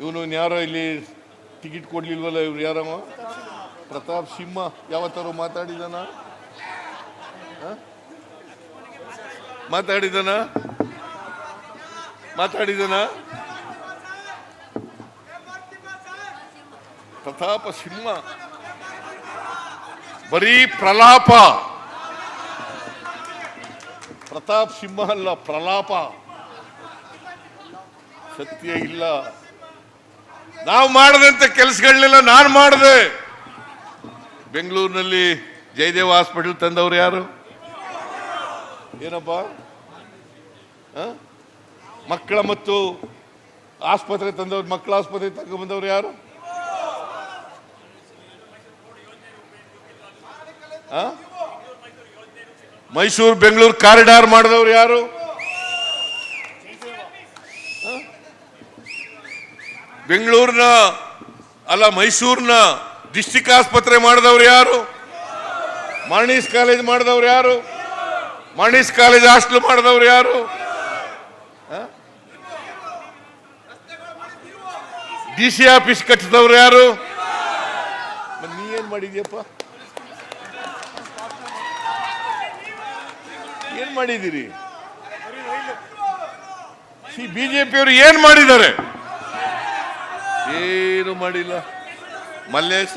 ಇವನು ಯಾರೋ ಇಲ್ಲಿ ಟಿಕೆಟ್ ಕೊಡ್ಲಿಲ್ವಲ್ಲ ಇವ್ರು ಯಾರವ ಪ್ರತಾಪ್ ಸಿಂಹ, ಯಾವತ್ತಾರು ಮಾತಾಡಿದಾನ? ಮಾತಾಡಿದನ? ಮಾತಾಡಿದನ? ಪ್ರತಾಪ ಸಿಂಹ. ಬರೀ ಪ್ರಲಾಪ. ಪ್ರತಾಪ್ ಸಿಂಹ ಅಲ್ಲ, ಪ್ರಲಾಪ. ಸತ್ಯ ಇಲ್ಲ. ನಾವು ಮಾಡದಂತ ಕೆಲಸಗಳನ್ನೆಲ್ಲ ನಾನು ಮಾಡಿದೆ. ಬೆಂಗಳೂರಿನಲ್ಲಿ ಜಯದೇವ ಹಾಸ್ಪಿಟಲ್ ತಂದವರು ಯಾರು? ಏನಪ್ಪ? ಮಕ್ಕಳ ಮತ್ತು ಆಸ್ಪತ್ರೆ ತಂದವ್ರು, ಮಕ್ಕಳ ಆಸ್ಪತ್ರೆ ತಗೊಂಡ್ಬಂದವ್ರು ಯಾರು? ಮೈಸೂರು, ಬೆಂಗಳೂರು ಕಾರಿಡಾರ್ ಮಾಡಿದವ್ರು ಯಾರು? ಬೆಂಗಳೂರಿನ, ಅಲ್ಲ ಮೈಸೂರಿನ ಡಿಸ್ಟಿಕ್ ಆಸ್ಪತ್ರೆ ಮಾಡಿದವ್ರು ಯಾರು? ಮಾರ್ನಿಸ್ ಕಾಲೇಜ್ ಮಾಡಿದವ್ರು ಯಾರು? ಮಾರ್ನಿಸ್ ಕಾಲೇಜ್ ಹಾಸ್ಟೆಲ್ ಮಾಡಿದವ್ರು ಯಾರು? ಡಿ ಸಿ ಆಫೀಸ್ ಕಟ್ಟಿದವ್ರು ಯಾರು? ನೀ ಏನ್ ಮಾಡಿದ್ಯಪ್ಪ? ಏನ್ ಮಾಡಿದ್ದೀರಿ? ಬಿಜೆಪಿಯವರು ಏನ್ ಮಾಡಿದ್ದಾರೆ? ಏನು ಮಾಡಿಲ್ಲ? ಮಲ್ಲೇಶ?